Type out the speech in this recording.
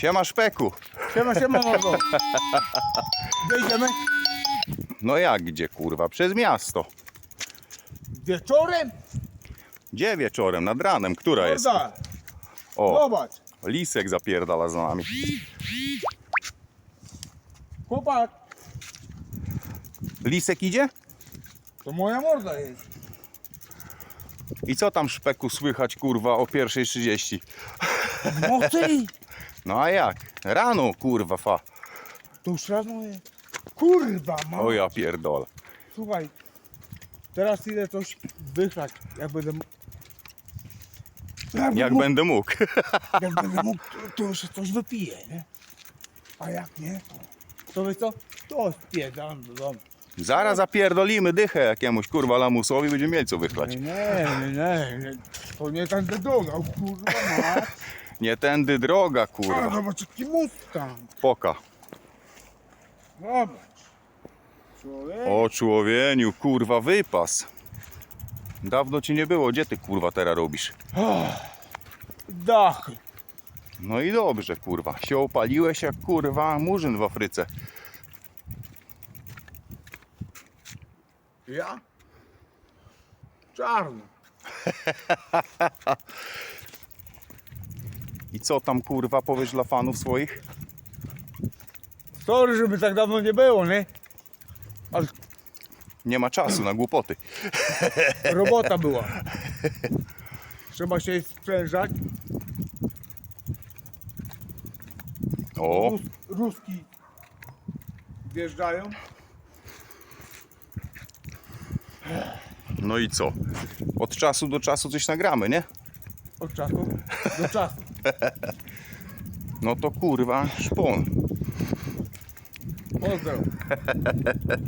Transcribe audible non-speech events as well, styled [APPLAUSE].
Siema szpeku. Siema, siema [LAUGHS] mordo. Wyjdziemy No jak gdzie kurwa? Przez miasto. wieczorem? Gdzie wieczorem? Nad ranem? Która jest? Morda, O, zobacz. lisek zapierdala za nami. Chłopak, Lisek idzie? to moja morda jest. I co tam szpeku słychać kurwa o 1.30? W nocy? No a jak? Rano kurwa fa. To już rano jest. Kurwa, ma. O ja pierdolę. Słuchaj, teraz idę coś wychrać. Jak będę mógł. Jak, Jak mógł, będę mógł. jak będę mógł, to, to już coś wypiję, nie? A jak nie, to wiesz co? To spiedam do domu. Zaraz zapierdolimy dychę jakiemuś kurwa lamusowi, będziemy mieli co wychlać. Nie, nie, nie, nie. To nie ten droga, kurwa, [LAUGHS] ma. Nie tędy droga A, kurwa. zobacz jaki mustang. Poka. Zobacz. Człowiek. O człowieniu, kurwa wypas. Dawno ci nie było, gdzie ty kurwa teraz robisz? Dachy. No i dobrze kurwa, się opaliłeś jak kurwa murzyn w Afryce. Ja? Czarny. [LAUGHS] I co tam kurwa powiesz dla fanów swoich? Sorry, żeby tak dawno nie było, nie? Ale Nie ma czasu na głupoty. robota [LAUGHS] była. Trzeba się sprężać. O, Rus, ruski wjeżdżają. no i co? Od czasu do czasu coś nagramy, nie? Od czasu do czasu. [LAUGHS] No to kurwa szpon. Pozdro.